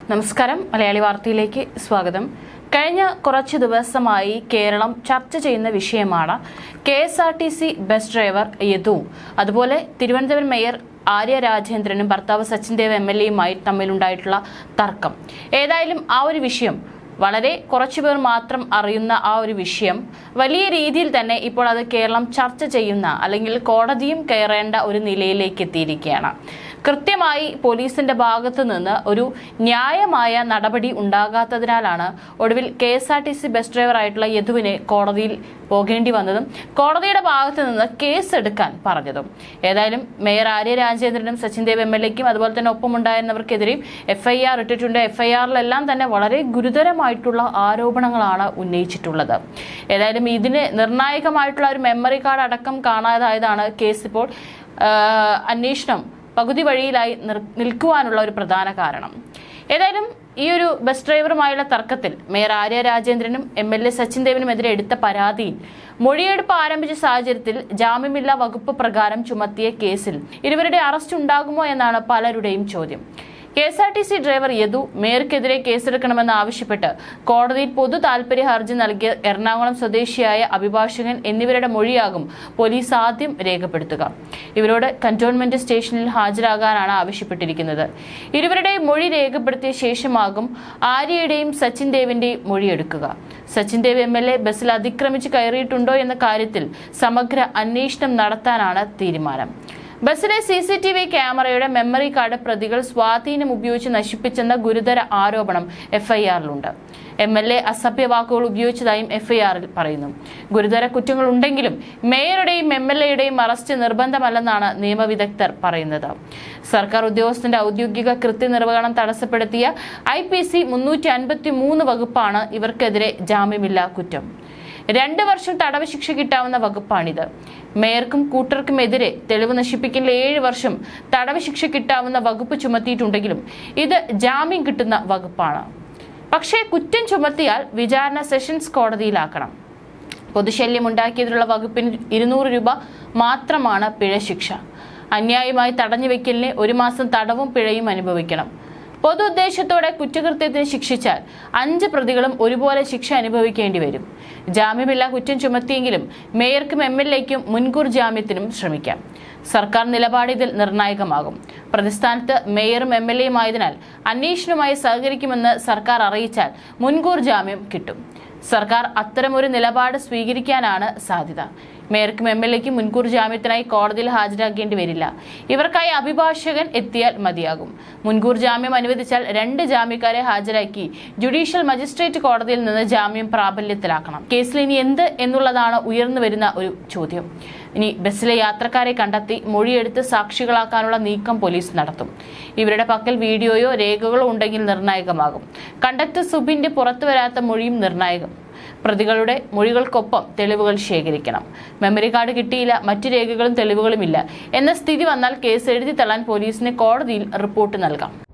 നമസ്കാരം. മലയാളി വാർത്തയിലേക്ക് സ്വാഗതം. കഴിഞ്ഞ കുറച്ച് ദിവസമായി കേരളം ചർച്ച ചെയ്യുന്ന വിഷയമാണ് K S R T C bus driver Yadu. അതുപോലെ തിരുവനന്തപുരം മേയർ ആര്യ രാജേന്ദ്രനും ഭർത്താവ് സച്ചിൻ ദേവ് എം എൽ എയുമായി തമ്മിലുണ്ടായിട്ടുള്ള തർക്കം. ഏതായാലും ആ ഒരു വിഷയം വളരെ കുറച്ചുപേർ മാത്രം അറിയുന്ന ആ ഒരു വിഷയം വലിയ രീതിയിൽ തന്നെ ഇപ്പോൾ അത് കേരളം ചർച്ച ചെയ്യുന്ന അല്ലെങ്കിൽ കോടതിയും കയറേണ്ട ഒരു നിലയിലേക്ക് എത്തിയിരിക്കുകയാണ്. കൃത്യമായി പോലീസിന്റെ ഭാഗത്തു നിന്ന് ഒരു ന്യായമായ നടപടി ഉണ്ടാകാത്തതിനാലാണ് ഒടുവിൽ K S R T C bus ഡ്രൈവറായിട്ടുള്ള യദുവിനെ കോടതിയിൽ പോകേണ്ടി വന്നതും കോടതിയുടെ ഭാഗത്തു നിന്ന് കേസ് എടുക്കാൻ പറഞ്ഞതും. ഏതായാലും മേയർ ആര്യ രാജേന്ദ്രനും സച്ചിൻ ദേവ് എം എൽ എക്കും അതുപോലെ തന്നെ ഒപ്പമുണ്ടായിരുന്നവർക്കെതിരെയും എഫ് ഐ ആർ ഇട്ടിട്ടുണ്ട്. എഫ് ഐ ആറിലെല്ലാം തന്നെ വളരെ ഗുരുതരമായിട്ടുള്ള ആരോപണങ്ങളാണ് ഉന്നയിച്ചിട്ടുള്ളത്. ഏതായാലും ഇതിന് നിർണായകമായിട്ടുള്ള ഒരു മെമ്മറി കാർഡ് അടക്കം കാണാതായതാണ് കേസ് ഇപ്പോൾ അന്വേഷണം പകുതി വഴിയിലായി നിൽക്കുവാനുള്ള ഒരു പ്രധാന കാരണം. ഏതായാലും ഈ ഒരു ബസ് ഡ്രൈവറുമായുള്ള തർക്കത്തിൽ മേയർ ആര്യ രാജേന്ദ്രനും എം എൽ എ സച്ചിൻ ദേവിനുമെതിരെ എടുത്ത പരാതിയിൽ മൊഴിയെടുപ്പ് ആരംഭിച്ച സാഹചര്യത്തിൽ ജാമ്യമില്ലാ വകുപ്പ് പ്രകാരം ചുമത്തിയ കേസിൽ ഇരുവരുടെ അറസ്റ്റ് ഉണ്ടാകുമോ എന്നാണ് പലരുടെയും ചോദ്യം. K S R T C driver Yadu മേയർക്കെതിരെ കേസെടുക്കണമെന്ന് ആവശ്യപ്പെട്ട് കോടതിയിൽ പൊതു താൽപര്യ ഹർജി നൽകിയ എറണാകുളം സ്വദേശിയായ അഭിഭാഷകൻ എന്നിവരുടെ മൊഴിയാകും പോലീസ് ആദ്യം രേഖപ്പെടുത്തുക. ഇവരോട് കന്റോൺമെന്റ് സ്റ്റേഷനിൽ ഹാജരാകാനാണ് ആവശ്യപ്പെട്ടിരിക്കുന്നത്. ഇരുവരുടെയും മൊഴി രേഖപ്പെടുത്തിയ ശേഷമാകും ആര്യയുടെയും സച്ചിൻ ദേവിന്റെയും മൊഴിയെടുക്കുക. Sachin Dev M L A ബസ്സിൽ അതിക്രമിച്ച് കയറിയിട്ടുണ്ടോ എന്ന കാര്യത്തിൽ സമഗ്ര അന്വേഷണം നടത്താനാണ് തീരുമാനം. ബസ്സിലെ സി സി ടി വി ക്യാമറയുടെ മെമ്മറി കാർഡ് പ്രതികൾ സ്വാധീനം ഉപയോഗിച്ച് നശിപ്പിച്ചെന്ന ഗുരുതര ആരോപണം എഫ്ഐആറിലുണ്ട്. എം എൽ എ അസഭ്യ വാക്കുകൾ ഉപയോഗിച്ചതായും എഫ്ഐആറിൽ പറയുന്നു. ഗുരുതര കുറ്റങ്ങൾ ഉണ്ടെങ്കിലും മേയറുടെയും എം എൽ എയുടെയും അറസ്റ്റ് നിർബന്ധമല്ലെന്നാണ് നിയമവിദഗ്ധർ പറയുന്നത്. സർക്കാർ ഉദ്യോഗസ്ഥന്റെ ഔദ്യോഗിക കൃത്യനിർവഹണം തടസ്സപ്പെടുത്തിയ ഐ പി സി മുന്നൂറ്റി അൻപത്തി മൂന്ന് വകുപ്പാണ് ഇവർക്കെതിരെ ജാമ്യമില്ലാ കുറ്റം. രണ്ട് വർഷം തടവ് ശിക്ഷ കിട്ടാവുന്ന വകുപ്പാണിത്. മേയർക്കും കൂട്ടർക്കുമെതിരെ തെളിവ് നശിപ്പിക്കൽ ഏഴ് വർഷം തടവ് ശിക്ഷ കിട്ടാവുന്ന വകുപ്പ് ചുമത്തിയിട്ടുണ്ടെങ്കിലും ഇത് ജാമ്യം കിട്ടുന്ന വകുപ്പാണ്. പക്ഷേ കുറ്റം ചുമത്തിയാൽ വിചാരണ സെഷൻസ് കോടതിയിലാക്കണം. പൊതുശല്യം ഉണ്ടാക്കിയതിനുള്ള വകുപ്പിന് ഇരുന്നൂറ് രൂപ മാത്രമാണ് പിഴ ശിക്ഷ. അന്യായമായി തടഞ്ഞു വെക്കലിന് ഒരു മാസം തടവും പിഴയും അനുഭവിക്കണം. പൊതു ഉദ്ദേശത്തോടെ കുറ്റകൃത്യത്തിന് ശിക്ഷിച്ചാൽ അഞ്ച് പ്രതികളും ഒരുപോലെ ശിക്ഷ അനുഭവിക്കേണ്ടി വരും. ജാമ്യമില്ലാ കുറ്റം ചുമത്തിയെങ്കിലും മേയർക്കും എം എൽ എക്കും മുൻകൂർ ജാമ്യത്തിനും ശ്രമിക്കാം. സർക്കാർ നിലപാട് ഇതിൽ നിർണായകമാകും. പ്രതിസ്ഥാനത്ത് മേയറും എം എൽ എയുമായതിനാൽ അന്വേഷണവുമായി സഹകരിക്കുമെന്ന് സർക്കാർ അറിയിച്ചാൽ മുൻകൂർ ജാമ്യം കിട്ടും. സർക്കാർ അത്തരമൊരു നിലപാട് സ്വീകരിക്കാനാണ് സാധ്യത. മേയർക്കും എം എൽ എക്കും മുൻകൂർ ജാമ്യത്തിനായി കോടതിയിൽ ഹാജരാക്കേണ്ടി വരില്ല. ഇവർക്കായി അഭിഭാഷകൻ എത്തിയാൽ മതിയാകും. മുൻകൂർ ജാമ്യം അനുവദിച്ചാൽ രണ്ട് ജാമ്യക്കാരെ ഹാജരാക്കി ജുഡീഷ്യൽ മജിസ്ട്രേറ്റ് കോടതിയിൽ നിന്ന് ജാമ്യം പ്രാബല്യത്തിലാക്കണം. കേസിൽ ഇനി എന്ത് എന്നുള്ളതാണ് ഉയർന്നു വരുന്ന ഒരു ചോദ്യം. ഇനി ബസ്സിലെ യാത്രക്കാരെ കണ്ടെത്തി മൊഴിയെടുത്ത് സാക്ഷികളാക്കാനുള്ള നീക്കം പോലീസ് നടത്തും. ഇവരുടെ പക്കൽ വീഡിയോയോ രേഖകളോ ഉണ്ടെങ്കിൽ നിർണായകമാകും. കണ്ടക്ടർ സുബിന്റെ പുറത്തു വരാത്ത മൊഴിയും നിർണായകം. പ്രതികളുടെ മൊഴികൾക്കൊപ്പം തെളിവുകൾ ശേഖരിക്കണം. മെമ്മറി കാർഡ് കിട്ടിയില്ല മറ്റു രേഖകളും തെളിവുകളുമില്ല. എന്ന സ്ഥിതി വന്നാൽ കേസ് എഴുതി തള്ളാൻ പോലീസിന് കോടതിയിൽ റിപ്പോർട്ട് നൽകാം.